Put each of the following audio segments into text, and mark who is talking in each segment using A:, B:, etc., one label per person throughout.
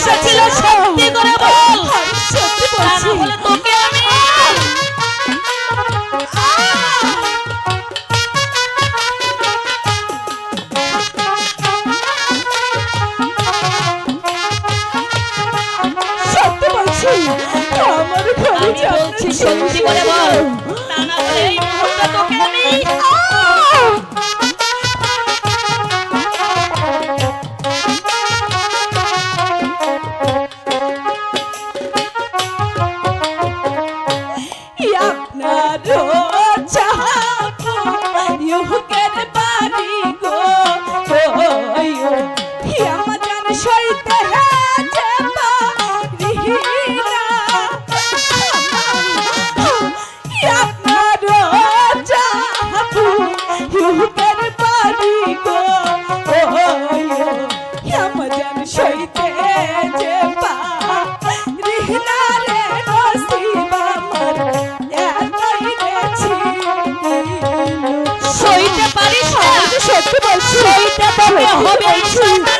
A: আশা ছিল সব 边边边后边去。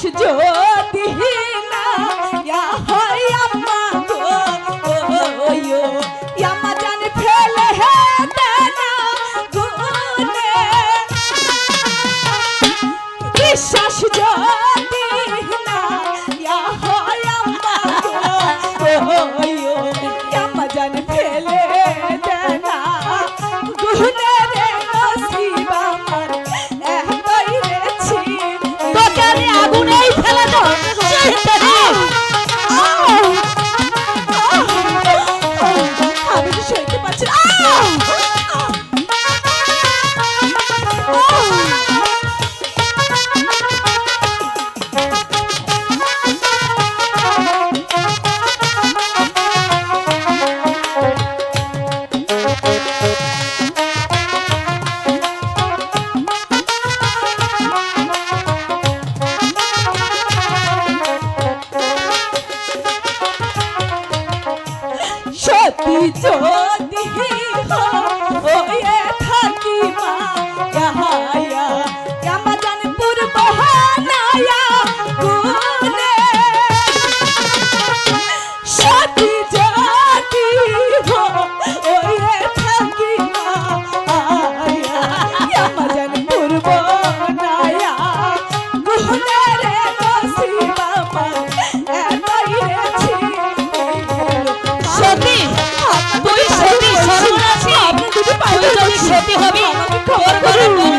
A: 진 짜? তোর ক্ষতি হবে তোর